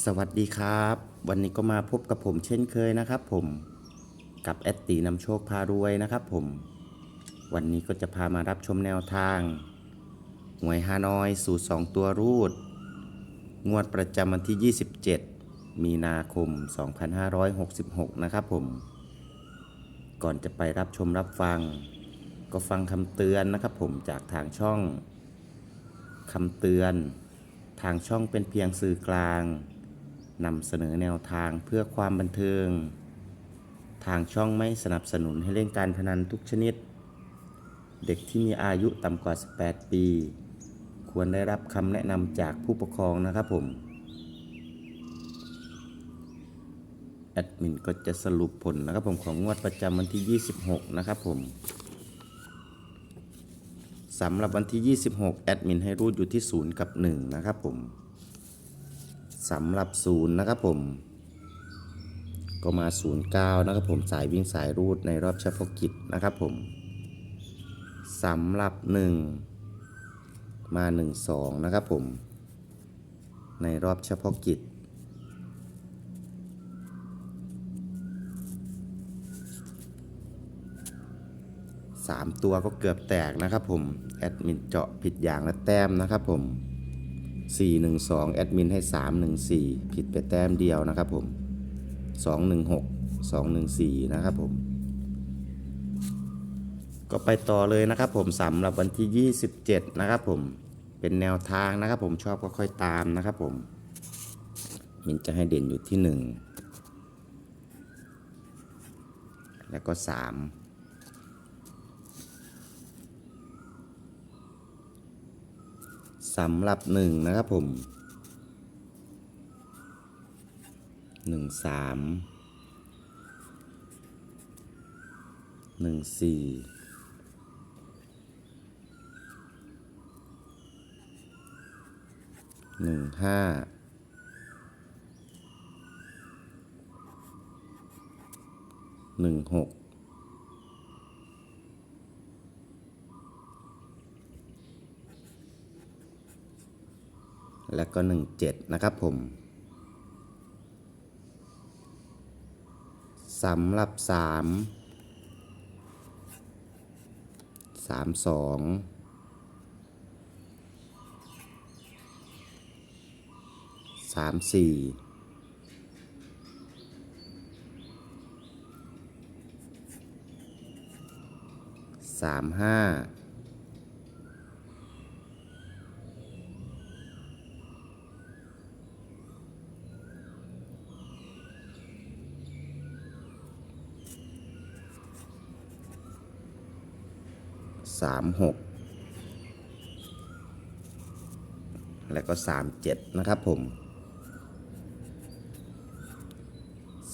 สวัสดีครับ วันนี้ก็มาพบกับผมเช่นเคยนะครับ ผมกับแอดตีนำโชคพารวยนะครับผม วันนี้ก็จะพามารับชมแนวทางหวยฮานอยสูตร 2 ตัวรูด งวดประจำวันที่ 27 มีนาคม 2566 นะครับผม ก่อนจะไปรับชมรับฟัง ก็ฟังคำเตือนนะครับผมจากทางช่องคำเตือนทางช่องเป็นเพียงสื่อกลาง นำเสนอแนวทางเพื่อความบันเทิง ทางช่องไม่สนับสนุนให้เล่นการพนันทุกชนิด เด็กที่มีอายุต่ำกว่า 18 ปี ควรได้รับคำแนะนำจากผู้ปกครองนะครับผม แอดมินก็จะสรุปผลนะครับผมของงวดประจำวันที่ 26 นะครับผมสำหรับวันที่ 26 แอดมินให้รูดอยู่ที่ 0 กับ 1 นะครับผม สำหรับ0นย์นะครับผม ก็มา 09 นะครับผมสายวิ่งสายรูดในรอบเฉพาะกิจนะครับผมสำหรับ 1 มา 1 2 นะครับผม ในรอบเฉพาะกิจสามตัวก็เกือบแตกนะครับผม แอดมินเจาะผิดอย่างและแต้มนะครับผม 412 แอดมินให้ 314 ผิดไปแต้มเดียวนะครับผม 216 214 นะครับผม ก็ไปต่อเลยนะครับผมสำหรับวันที่ 27 นะครับผม เป็นแนวทางนะครับผมชอบก็ค่อยตามนะครับผม มินจะให้เด่นอยู่ที่ 1 แล้วก็ 3 สำหรับหนึ่งนะครับผมหนึ่งสามหนึ่งสี่หนึ่งห้าหนึ่งหก แล้วก็ 17 นะครับผมสำหรับ 3 32 34 35 สามหกแล้วก็สามเจ็ดนะครับผม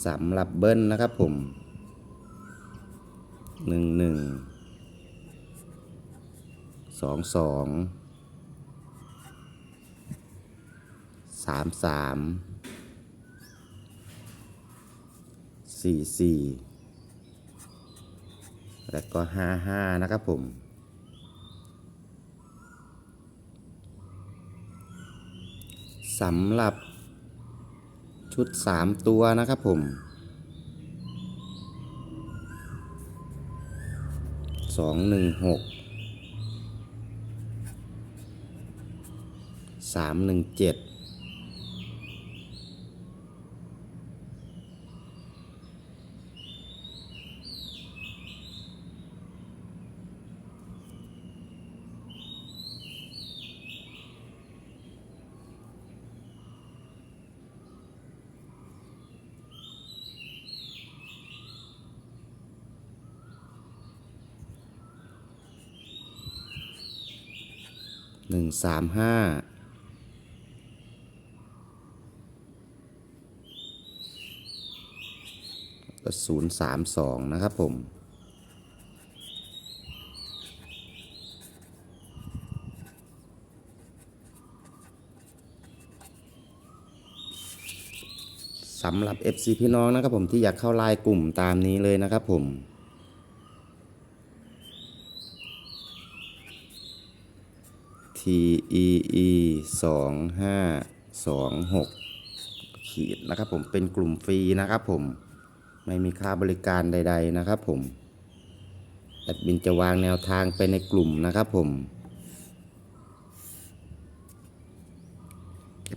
สำหรับเบิ้ลนะครับผมหนึ่งหนึ่งสองสองสามสามสี่สี่แล้วก็ห้าห้านะครับผม สำหรับชุด 3 ตัวนะครับผมสองหนึ่ง หนึ่งเจ็ดหนึ่งสามห้าก็ศูนย์สามสองนะครับผมสำหรับ FC พี่น้องนะครับผมที่อยากเข้าไลน์กลุ่มตามนี้เลยนะครับผม T E E สองห้าสองหกขีดนะครับผมเป็นกลุ่มฟรีนะครับผมไม่มีค่าบริการใด ๆนะครับผมแอดมินจะวางแนวทางไปในกลุ่มนะครับผม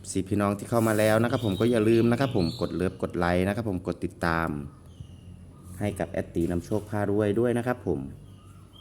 FC พี่น้องที่เข้ามาแล้วนะครับผมก็อย่าลืมนะครับผมกดเลิฟกดไลค์นะครับผมกดติดตาม ให้กับแอดตีนำโชคพารวยด้วยนะครับผม